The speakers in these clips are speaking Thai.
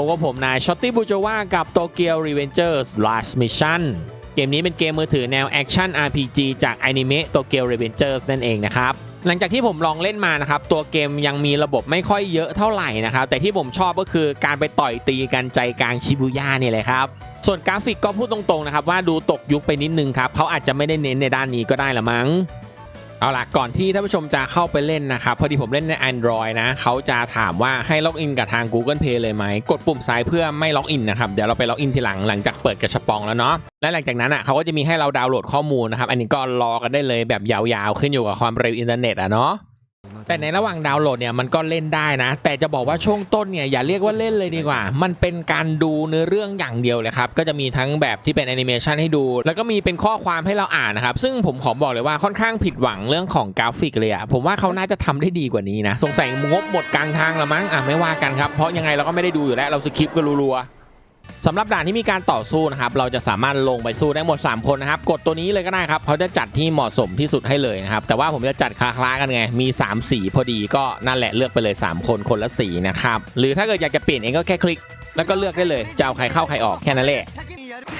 พบกับผมนายช็อตตี้บูจาวากับโตเกียวรีเวนเจอร์ Last Mission เกมนี้เป็นเกมมือถือแนวแอคชั่น RPG จากอนิเมะโตเกียวรีเวนเจอร์นั่นเองนะครับหลังจากที่ผมลองเล่นมานะครับ ตัวเกมยังมีระบบไม่ค่อยเยอะเท่าไหร่นะครับ แต่ที่ผมชอบก็คือการไปต่อยตีกันใจกลางชิบูย่านี่ยแหละครับ ส่วนกราฟิกก็พูดตรงๆนะครับ ว่าดูตกยุคไปนิดนึงครับ เขาอาจจะไม่ได้เน้นในด้านนี้ก็ได้ละมั้ง เอาล่ะก่อนที่ท่านผู้ชมจะเข้าไปเล่นนะครับพอดีผมเล่นใน Android นะเขาจะถามว่าให้ล็อกอินกับทาง Google Play เลยไหมกดปุ่มซ้ายเพื่อไม่ล็อกอินนะครับเดี๋ยวเราไปล็อกอินทีหลังหลังจากเปิดกระชับปองแล้วเนาะและหลังจากนั้นอะเขาก็จะมีให้เราดาวน์โหลดข้อมูลนะครับอันนี้ก็รอกันได้เลยแบบยาวๆ ขึ้นอยู่กับความเร็วอินเทอร์เน็ตอะเนาะ แต่ในระหว่างดาวน์โหลดเนี่ยมันก็เล่นได้นะ แต่จะบอกว่าช่วงต้นเนี่ยอย่าเรียกว่าเล่นเลยดีกว่า มันเป็นการดูเนื้อเรื่องอย่างเดียวเลยครับ ก็จะมีทั้งแบบที่เป็นแอนิเมชันให้ดู แล้วก็มีเป็นข้อความให้เราอ่านนะครับ ซึ่งผมขอบอกเลยว่าค่อนข้างผิดหวังเรื่องของกราฟิกเลยอะผมว่าเขาน่าจะทำได้ดีกว่านี้นะ สงสัยงบหมดกลางทางละมั้งอะไม่ว่ากันครับ เพราะยังไงเราก็ไม่ได้ดูอยู่แล้วเราสคิปกันรัวๆ สำหรับด่านที่มีการต่อสู้นะครับเราจะสามารถลงไปสู้ได้หมด 3 คนนะครับกดตัวนี้เลยก็ได้ครับเขาจะจัดที่เหมาะสมที่สุดให้เลยนะครับแต่ว่าผมจะจัดคล้าๆกันไงมี 3 สีพอดีก็นั่นแหละเลือกไปเลย 3 คนคนละสีนะครับหรือถ้าเกิดอยากจะเปลี่ยนเองก็แค่คลิก แล้วก็เลือกได้เลยจะเอาใครเข้าใครออกแค่นั้นแหละ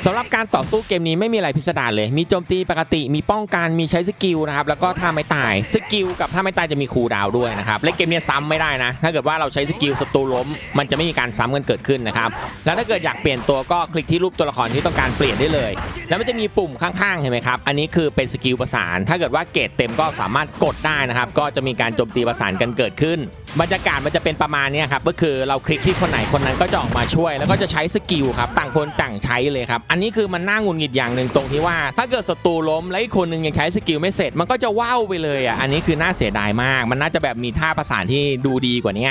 สำหรับการต่อสู้เกมนี้ไม่มีอะไรพิสดารเลย มีโจมตีปกติ มีป้องกัน มีใช้สกิลนะครับ แล้วก็ท่าไม่ตาย สกิลกับท่าไม่ตายจะมีคูลดาวด้วยนะครับและเกมเนี้ยซ้ำไม่ได้นะ ถ้าเกิดว่าเราใช้สกิลศัตรูล้ม มันจะไม่มีการซ้ำกันเกิดขึ้นนะครับ แล้วถ้าเกิดอยากเปลี่ยนตัวก็คลิกที่รูปตัวละครที่ต้องการเปลี่ยนได้เลย แล้วมันจะมีปุ่มข้างๆ เห็นไหมครับ อันนี้คือเป็นสกิลประสาน ถ้าเกิดว่าเกรดเต็มก็สามารถกดได้นะครับ ก็จะมีการโจมตีประสานกันเกิดขึ้น บรรยากาศมันจะเป็นประมาณเนี้ยครับ ก็คือเราคลิกที่คนไหนคนนั้นก็จะออกมาช่วย แล้วก็จะใช้สกิลครับ ต่างคนต่างใช้เลยครับ อันนี้คือมันน่าหงุดหงิดอย่างหนึ่งตรงที่ว่า ถ้าเกิดศัตรูล้มแล้วอีกคนนึงยังใช้สกิลไม่เสร็จ มันก็จะว้าวไปเลยอะอันนี้คือน่าเสียดายมาก มันน่าจะแบบมีท่าประสานที่ดูดีกว่านี้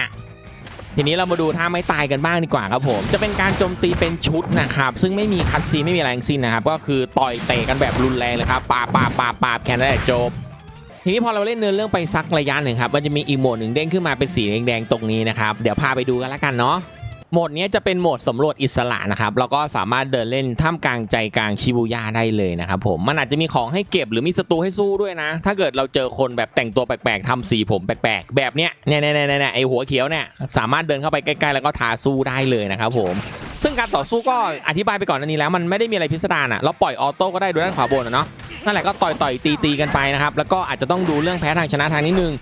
ทีนี้เรามาดูท่าไม่ตายกันบ้างดีกว่าครับผม จะเป็นการโจมตีเป็นชุดนะครับ ซึ่งไม่มีคัดซีไม่มีอะไรทั้งสิ้นนะครับ ก็คือต่อยเตะกันแบบรุนแรงเลยครับปาปาปาปาแค่นั้นแหละจบทีนี้พอเราเล่นเนื้อเรื่องไปสักระยะหนึ่งครับ มันจะมีอีกโหมดหนึ่งเด้งขึ้นมาเป็นสีแดงๆตรงนี้นะครับ เดี๋ยวพาไปดูกันละกันเนาะ โหมดนี้จะเป็นโหมดสำรวจอิสระนะครับเราก็สามารถเดินเล่นท่ามกลางใจกลางชิบูย่าได้เลยนะครับผมมันอาจจะมีของให้เก็บหรือมีศัตรูให้สู้ด้วยนะ ถ้าเกิดเราเจอคนแบบแต่งตัวแปลกๆทำสีผมแปลกๆ แบบเนี้ยเนี่ยเนี่ยเนี่ยไอหัวเขียวเนี่ยสามารถเดินเข้าไปใกล้ๆ แล้วก็ทาสู้ได้เลยนะครับผมซึ่งการต่อสู้ก็อธิบายไปก่อนอันนี้แล้วมันไม่ได้มีอะไรพิสดารอะเราปล่อยออโต้ก็ได้ดูด้านขวาบนอะเนาะนั่นแหละก็ต่อยต่อยตีตีกันไปนะครับแล้วก็อาจจะต้องดูเรื่องแพ้ทางชนะทางนิดนึง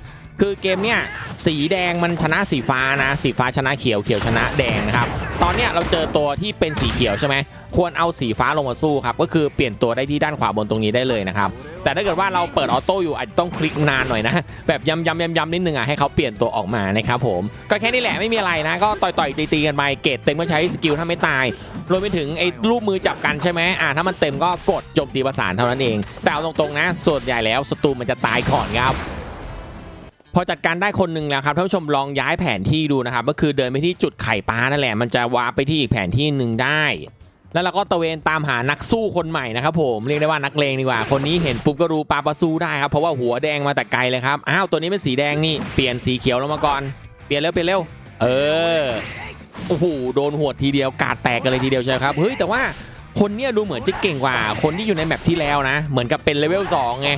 คือเกมเนี่ยสีแดงมันชนะสีฟ้านะ สีฟ้าชนะเขียวเขียวชนะแดงนะครับ ตอนเนี้ยเราเจอตัวที่เป็นสีเขียวใช่ไหมควรเอาสีฟ้าลงมาสู้ครับ ก็คือเปลี่ยนตัวได้ที่ด้านขวาบนตรงนี้ได้เลยนะครับ แต่ถ้าเกิดว่าเราเปิดออโต้อยู่อาจจะต้องคลิกนานหน่อยนะ แบบย้ำย้ำย้ำย้ำนิดนึงอะให้เขาเปลี่ยนตัวออกมานะครับผม ก็แค่นี้แหละไม่มีอะไรนะ ก็ต่อยต่อยตีตีกันไปเกตเต็มก็ใช้สกิลถ้าไม่ตาย รวมไปถึงไอ้รูปมือจับกันใช่ไหมอ่าถ้ามันเต็มก็กดโจมตีประสานเท่านั้นเอง แต่เอาตรงๆนะส่วนใหญ่แล้วศัตรูมันจะตายก่อนครับ พอจัดการได้คนหนึ่งแล้วครับท่านผู้ชมลองย้ายแผนที่ดูนะครับก็คือเดินไปที่จุดไข่ปลานั่นแหละมันจะวาร์ปไปที่อีกแผนที่หนึ่งได้ แล้วเราก็ตระเวนตามหานักสู้คนใหม่นะครับผมเรียกได้ว่านักเลงดีกว่า คนนี้เห็นปุ๊บก็รู้ปลาปะสู้ได้ครับเพราะว่าหัวแดงมาแต่ไกลเลยครับอ้าวตัวนี้เป็นสีแดงนี่เปลี่ยนสีเขียวลงมาก่อนเปลี่ยนเร็วเปลี่ยนเร็วเออโอ้โหโดนหัวทีเดียวกาดแตกกันเลยทีเดียวใช่ครับเฮ้ยแต่ว่า คนเนี้ยดูเหมือนจะเก่งกว่า คนที่อยู่ในแมปที่แล้วนะ เหมือนกับเป็นเลเวล2ไง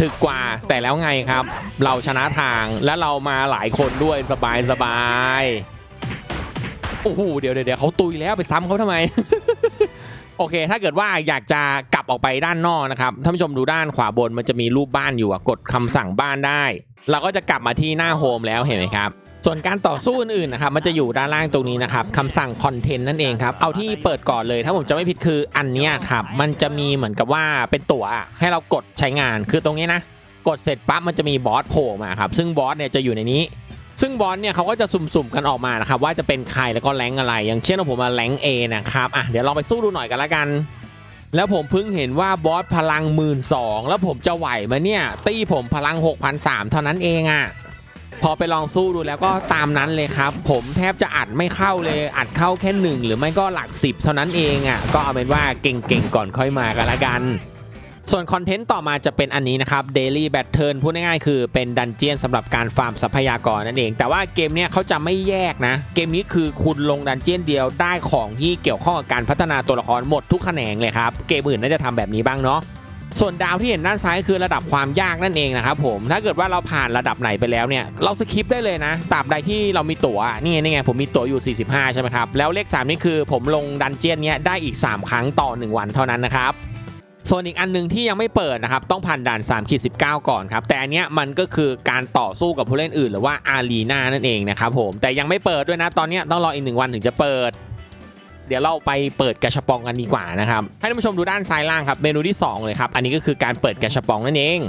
ถึกกว่าแต่แล้วไงครับ เราชนะทางและเรามาหลายคนด้วยสบายสบายโอ้โหเดี๋ยวเดี๋ยวเดี๋ยวเขาตุยแล้วไปซ้ำเขาทำไม โอเค ถ้าเกิดว่าอยากจะกลับออกไปด้านนอกนะครับท่านผู้ชมดูด้านขวาบนมันจะมีรูปบ้านอยู่อะกดคำสั่งบ้านได้ เราก็จะกลับมาที่หน้าโฮมแล้วเห็นไหมครับ ส่วนการต่อสู้อื่นๆนะครับมันจะอยู่ด้านล่างตรงนี้นะครับคำสั่งคอนเทนต์นั่นเองครับเอาที่เปิดก่อนเลยถ้าผมจะไม่ผิดคืออันนี้ครับมันจะมีเหมือนกับว่าเป็นตั๋วให้เรากดใช้งานคือตรงนี้นะ กดเสร็จปั๊บมันจะมีบอสโผล่มาครับซึ่งบอสเนี่ยจะอยู่ในนี้ ซึ่งบอสเนี่ยเขาก็จะสุ่มๆกันออกมานะครับว่าจะเป็นใครแล้วก็แรงอะไร อย่างเช่นว่าผมมาแรงเอนะครับอะเดี๋ยวลองไปสู้ดูหน่อยกันละกันแล้วผมเพิ่งเห็นว่าบอสพลังหมื่นสองแล้วผมจะไหวไหมเนี่ย ตีผมพลัง6,300เท่านั้นเองอะ่ะ พอไปลองสู้ดูแล้วก็ตามนั้นเลยครับ ผมแทบจะอัดไม่เข้าเลยอัดเข้าแค่หนึ่งหรือไม่ก็หลักสิบเท่านั้นเองอะ่ะก็เอาเป็นว่าเก่งๆก่อนค่อยมากันละกัน ส่วนคอนเทนต์ต่อมาจะเป็นอันนี้นะครับ Daily Battle พูดง่ายๆคือเป็นดันเจียนสำหรับการฟาร์มทรัพยากรนั่นเอง แต่ว่าเกมเนี้ยเขาจะไม่แยกนะ เกมนี้คือคุณลงดันเจียนเดียวได้ของที่เกี่ยวข้องกับการพัฒนาตัวละครหมดทุกแขนงเลยครับ เกมอื่นน่าจะทำแบบนี้บ้างเนาะ ส่วนดาวที่เห็นด้านซ้ายคือระดับความยากนั่นเองนะครับผมถ้าเกิดว่าเราผ่านระดับไหนไปแล้วเนี่ยเราสคิปได้เลยนะตราบใดที่เรามีตั๋วนี่ไงนี่ไงผมมีตั๋วอยู่ 45 ใช่ไหมครับแล้วเลข 3 นี่คือผมลงดันเจียนเนี้ยได้อีก 3 ครั้งต่อ 1 วันเท่านั้นนะครับส่วนอีกอันหนึงที่ยังไม่เปิดนะครับต้องผ่านด่าน3ขีด19 ก่อนครับแต่อันเนี้ยมันก็คือการต่อสู้กับผู้เล่นอื่น หรือว่าอารีนานั่นเองนะครับผมแต่ยังไม่เปิดด้วยนะตอนเนี้ยต้องรออีกหนึ่งวันถึงจะเปิด เดี๋ยวเราไปเปิดกระชับปองกันดีกว่านะครับ ให้ท่านผู้ชมดูด้านซ้ายล่างครับ เมนูที่ 2 เลยครับ อันนี้ก็คือการเปิดกระชับปองนั่นเอง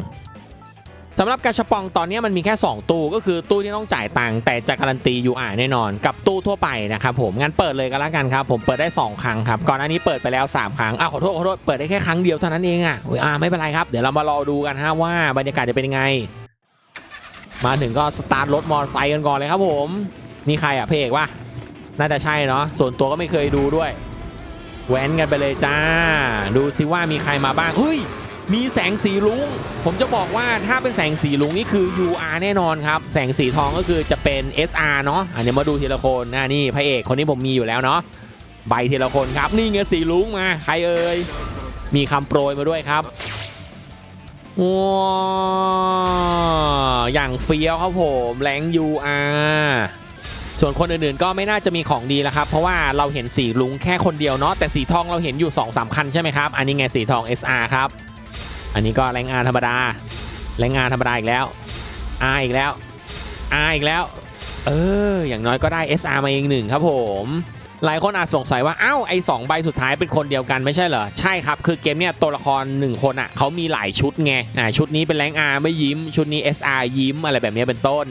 สำหรับกระชับปองตอนนี้มันมีแค่ 2 ตู้ก็คือตู้ที่ต้องจ่ายตังค์แต่จะการันตี UR แน่นอน กับตู้ทั่วไปนะครับผมงั้นเปิดเลยก็แล้วกันครับ ผมเปิดได้ 2 ครั้งครับ ก่อนหน้านี้เปิดไปแล้ว 3 ครั้งอ้าวขอโทษขอโทษเปิดได้แค่ครั้งเดียวเท่านั้นเองอะอ่าไม่เป็นไรครับ เดี๋ยวเรามารอดูกันฮะว่าบรรยากาศจะเป็นยังไง มาถึงก็สตาร์ทรถมอเตอร์ไซค์กันก่อนเลยครับผมนี่ใครอะเพเอกวะ น่าจะใช่เนาะส่วนตัวก็ไม่เคยดูด้วยแว้นกันไปเลยจ้า ดูซิว่ามีใครมาบ้างเฮ้ยมีแสงสีลุงผมจะบอกว่าถ้าเป็นแสงสีลุงนี่คือ UR แน่นอนครับ แสงสีทองก็คือจะเป็น SR เนาะอันนี้มาดูทีละคนนะนี่พระเอกคนนี้ผมมีอยู่แล้วเนาะใบทีละคนครับ นี่ไงสีลุงมาใครเอ่ยมีคำโปรยมาด้วยครับว้าอย่างเฟี้ยวครับผมแรง UR ส่วนคนอื่นๆก็ไม่น่าจะมีของดีแล้วครับ เพราะว่าเราเห็นสีลุงแค่คนเดียวเนาะแต่สีทองเราเห็นอยู่2อสคันใช่ไหมครับอันนี้ไงสีทอง SR ครับ อันนี้ก็แรงงานธรรมดาแรงงานธรรมดาอีกแล้ว R อีกแล้ว R อีกแล้ว เอออย่างน้อยก็ได้ SR มาเองหนึ่งครับผมหลายคนอาจสงสัยว่าอ้าวไอ้สองใบสุดท้ายเป็นคนเดียวกันไม่ใช่เหรอ ใช่ครับ คือเกมเนี่ยตัวละคร 1 คนอะเขามีหลายชุดไงอ่าชุดนี้เป็นแรง R ไม่ยิ้ม ชุดนี้ SR ยิ้มอะไรแบบนี้เป็นต้น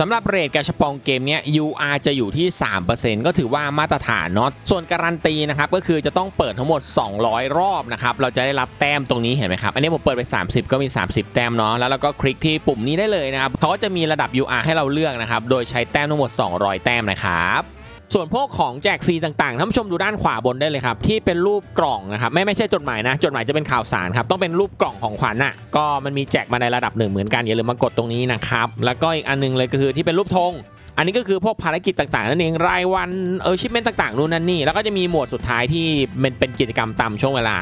สำหรับเรทกระชปองเกมเนี้ย UR จะอยู่ที่ 3%ก็ถือว่ามาตรฐานเนาะส่วนการันตีนะครับก็คือจะต้องเปิดทั้งหมด 200 รอบนะครับเราจะได้รับแต้มตรงนี้เห็นไหมครับ อันนี้ผมเปิดไป 30 ก็มี 30 แต้มเนาะแล้วเราก็คลิกที่ปุ่มนี้ได้เลยนะครับเขาก็จะมีระดับ UR ให้เราเลือกนะครับโดยใช้แต้มทั้งหมด 200 แต้มนะครับ ส่วนพวกของแจกฟรีต่างๆท่านผู้ชมดูด้านขวาบนได้เลยครับ ที่เป็นรูปกล่องนะครับไม่ไม่ใช่จดหมายนะ จดหมายจะเป็นข่าวสารครับ ต้องเป็นรูปกล่องของขวัญน่ะก็มันมีแจกมาในระดับหนึ่งเหมือนกันอย่าลืมมากดตรงนี้นะครับแล้วก็อีกอันหนึงเลยก็คือที่เป็นรูปธงอันนี้ก็คือพวกภารกิจต่างๆนั่นเองรายวันเออชิปเมนต่างๆนู่นนั่นนี่แล้วก็จะมีหมวดสุดท้ายที่เป็นเป็นกิจกรรมตามช่วงเวลา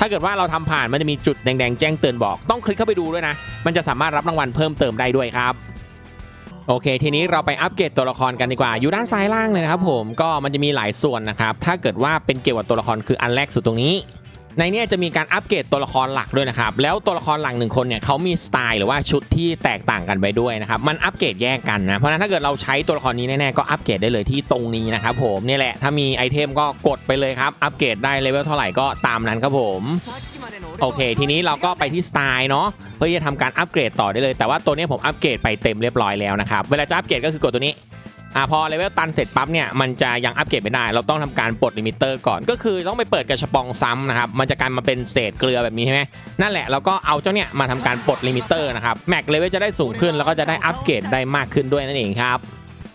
ถ้าเกิดว่าเราทำผ่านมันจะมีจุดแดงๆแจ้งเตือนบอก ต้องคลิกเข้าไปดูด้วยนะ มันจะสามารถรับรางวัลเพิ่มเติมได้ด้วยครับ โอเค ทีนี้เราไปอัปเกรดตัวละครกันดีกว่า อยู่ด้านซ้ายล่างเลยนะครับผมก็มันจะมีหลายส่วนนะครับถ้าเกิดว่าเป็นเกี่ยวกับตัวละครคืออันแรกสุดตรงนี้ ในนี้จะมีการอัปเกรดตัวละครหลักด้วยนะครับแล้วตัวละครหลักหนึ่งคนเนี่ยเขามีสไตล์หรือว่าชุดที่แตกต่างกันไปด้วยนะครับมันอัปเกรดแยกกันนะเพราะฉะนั้นถ้าเกิดเราใช้ตัวละครนี้แน่ๆก็อัปเกรดได้เลยที่ตรงนี้นะครับผมนี่แหละถ้ามีไอเทมก็กดไปเลยครับอัปเกรดได้เลเวลเท่าไหร่ก็ตามนั้นครับผมโอเค ทีนี้เราก็ไปที่สไตล์เนาะเพื่อจะทำการอัปเกรดต่อได้เลย แต่ว่าตัวนี้ผมอัปเกรดไปเต็มเรียบร้อยแล้วนะครับเวลาจะอัปเกรดก็คือกดตัวนี้ อ่าพอเลเวลตันเสร็จปั๊บเนี่ยมันจะยังอัปเกรดไม่ได้ เราต้องทำการปลดลิมิเตอร์ก่อน ก็คือต้องไปเปิดกระชปองซ้ำนะครับมันจะกลายมาเป็นเศษเกลือแบบนี้ใช่ไหมนั่นแหละเราก็เอาเจ้าเนี่ยมาทำการปลดลิมิเตอร์นะครับแม็กเลเวลจะได้สูงขึ้นแล้วก็จะได้อัปเกรดได้มากขึ้นด้วยนั่นเองครับ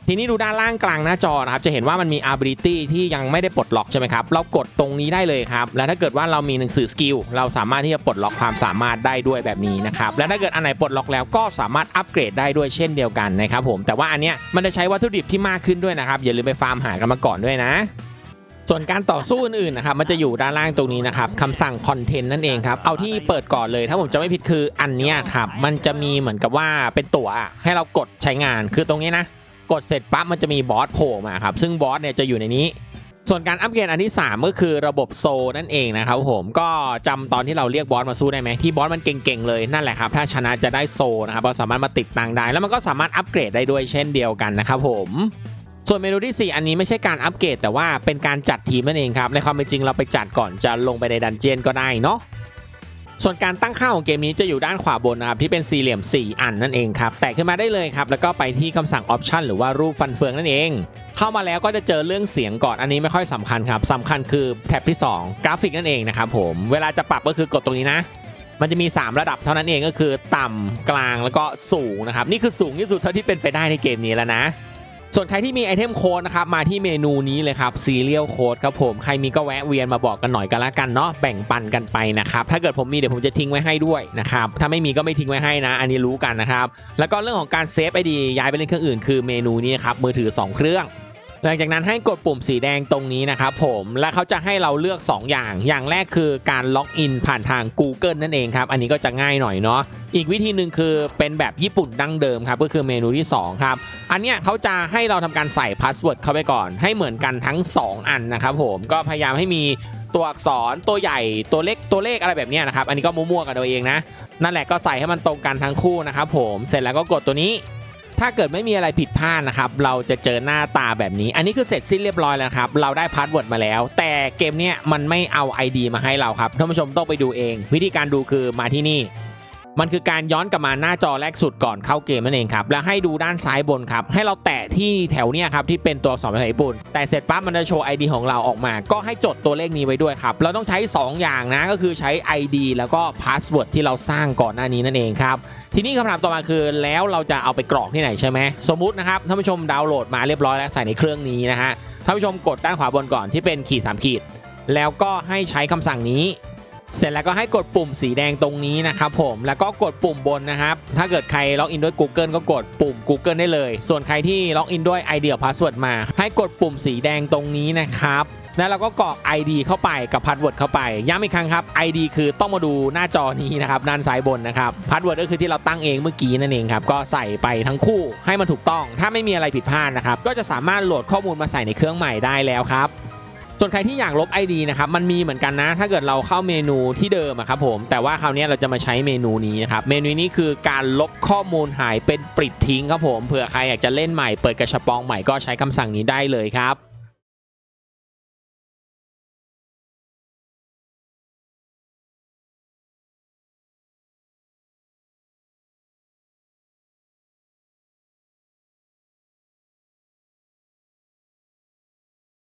ทีนี้ดูด้านล่างกลางหน้าจอนะครับจะเห็นว่ามันมี ability ที่ยังไม่ได้ปลดล็อกใช่ไหมครับเรากดตรงนี้ได้เลยครับแล้วถ้าเกิดว่าเรามีหนังสือสกิลเราสามารถที่จะปลดล็อกความสามารถได้ด้วยแบบนี้นะครับและถ้าเกิดอันไหนปลดล็อกแล้วก็สามารถอัปเกรดได้ด้วยเช่นเดียวกันนะครับผมแต่ว่าอันเนี้ยมันจะใช้วัตถุดิบที่มากขึ้นด้วยนะครับอย่าลืมไปฟาร์มหากันมาก่อนด้วยนะส่วนการต่อสู้อื่นๆนะครับมันจะอยู่ด้านล่างตรงนี้นะครับคำสั่งคอนเทนต์นั่นเองครับเอาที่เปิดก่อนเลยถ้าผมจะไม่ผิดคืออันนี้ครับมันจะมีเหมือนกับว่าเป็นตั๋วให้เรากดใช้งานคือตรงนี้นะ กดเสร็จปั๊บมันจะมีบอสโผล่มาครับ ซึ่งบอสเนี่ยจะอยู่ในนี้ ส่วนการอัปเกรดอันที่ 3 ก็คือระบบโซนั่นเองนะครับผมก็จำตอนที่เราเรียกบอสมาสู้ได้ไหมที่บอสมันเก่งๆเลยนั่นแหละครับ ถ้าชนะจะได้โซนะครับเราสามารถมาติดตังได้ แล้วมันก็สามารถอัปเกรดได้ด้วยเช่นเดียวกันนะครับผมส่วนเมนูที่ 4 อันนี้ไม่ใช่การอัปเกรดแต่ว่าเป็นการจัดทีมนั่นเองครับ ในความเป็นจริงเราไปจัดก่อนจะลงไปในดันเจียนก็ได้เนาะ ส่วนการตั้งค่าของเกมนี้จะอยู่ด้านขวาบนนะครับที่เป็นสี่เหลี่ยม 4 อันนั่นเองครับ แตะขึ้นมาได้เลยครับแล้วก็ไปที่คำสั่งออปชันหรือว่ารูปฟันเฟืองนั่นเองเข้ามาแล้วก็จะเจอเรื่องเสียงก่อนอันนี้ไม่ค่อยสำคัญครับสำคัญคือแท็บที่ 2 กราฟิกนั่นเองนะครับผมเวลาจะปรับก็คือกดตรงนี้นะ มันจะมี 3 ระดับเท่านั้นเองก็คือต่ำกลางแล้วก็สูงนะครับนี่คือสูงที่สุดเท่าที่เป็นไปได้ในเกมนี้แล้วนะ ส่วนใครที่มีไอเทมโค้ดนะครับมาที่เมนูนี้เลยครับซีเรียลโค้ดครับผมใครมีก็แวะเวียนมาบอกกันหน่อยกันละกันเนาะแบ่งปันกันไปนะครับถ้าเกิดผมมีเดี๋ยวผมจะทิ้งไว้ให้ด้วยนะครับถ้าไม่มีก็ไม่ทิ้งไว้ให้นะ อันนี้รู้กันนะครับแล้วก็เรื่องของการเซฟไอดีย้ายไปเล่นเครื่องอื่นคือเมนูนี้นครับมือถือ 2 เครื่อง หลังจากนั้นให้กดปุ่มสีแดงตรงนี้นะครับผมและเขาจะให้เราเลือก 2 อย่าง อย่างแรกคือการล็อกอินผ่านทาง Google นั่นเองครับอันนี้ก็จะง่ายหน่อยเนาะอีกวิธีหนึ่งคือเป็นแบบญี่ปุ่นดั้งเดิมครับก็คือเมนูที่ 2 ครับ อันเนี้ยเขาจะให้เราทำการใส่พาสเวิร์ดเข้าไปก่อน ให้เหมือนกันทั้ง 2 อันนะครับผมก็พยายามให้มีตัวอักษรตัวใหญ่ตัวเล็กตัวเลขอะไรแบบนี้นะครับ อันนี้ก็มั่วๆกันเอาเองนะ นั่นแหละก็ใส่ให้มันตรงกันทั้งคู่นะครับผมเสร็จแล้วก็กดตัวนี้ ถ้าเกิดไม่มีอะไรผิดพลาดนะครับ เราจะเจอหน้าตาแบบนี้ อันนี้คือเสร็จสิ้นเรียบร้อยแล้วครับ เราได้พาสเวิร์ดมาแล้ว แต่เกมเนี้ยมันไม่เอา ID มาให้เราครับ ท่านผู้ชมต้องไปดูเอง วิธีการดูคือมาที่นี่ มันคือการย้อนกลับมาหน้าจอแรกสุดก่อนเข้าเกมนั่นเองครับแล้วให้ดูด้านซ้ายบนครับให้เราแตะที่แถวเนี้ยครับที่เป็นตัวอักษรภาษาญี่ปุ่น แต่เสร็จปั๊บมันจะโชว์ ID ของเราออกมา ก็ให้จดตัวเลขนี้ไว้ด้วยครับเราต้องใช้ 2 อย่างนะก็คือใช้ ID แล้วก็พาสเวิร์ดที่เราสร้างก่อนหน้านี้นั่นเองครับทีนี้คำถามต่อมาคือแล้วเราจะเอาไปกรอกที่ไหนใช่ไหมสมมุตินะครับท่านผู้ชมดาวน์โหลดมาเรียบร้อยแล้วใส่ในเครื่องนี้นะฮะท่านผู้ชมกดด้านขวาบนก่อนที่เป็นขีดสามขีดแล้วก็ให้ใช้คำสั่งนี้ เสร็จแล้วก็ให้กดปุ่มสีแดงตรงนี้นะครับผมแล้วก็กดปุ่มบนนะครับ ถ้าเกิดใครล็อกอินด้วย Google ก็กดปุ่ม Google ได้เลย ส่วนใครที่ล็อกอินด้วย ID กับ Password มา ให้กดปุ่มสีแดงตรงนี้นะครับแล้วเราก็กรอก ID เข้าไปกับพาสเวิร์ดเข้าไป ย้ำอีกครั้งครับ ID คือต้องมาดูหน้าจอนี้นะครับด้านซ้ายบนนะครับพาสเวิร์ดก็คือที่เราตั้งเองเมื่อกี้นั่นเองครับก็ใส่ไปทั้งคู่ให้มันถูกต้อง ถ้าไม่มีอะไรผิดพลาดนะครับก็จะสามารถโหลดข้อมูลมาใส่ในเครื่องใหม่ได้แล้วครับ ส่วนใครที่อยากลบ ID นะครับมันมีเหมือนกันนะ ถ้าเกิดเราเข้าเมนูที่เดิมครับผม แต่ว่าคราวนี้เราจะมาใช้เมนูนี้นะครับ เมนูนี้คือการลบข้อมูลหายเป็นปริดทิ้งครับผมเผื่อใครอยากจะเล่นใหม่เปิดกระชับปองใหม่ก็ใช้คำสั่งนี้ได้เลยครับ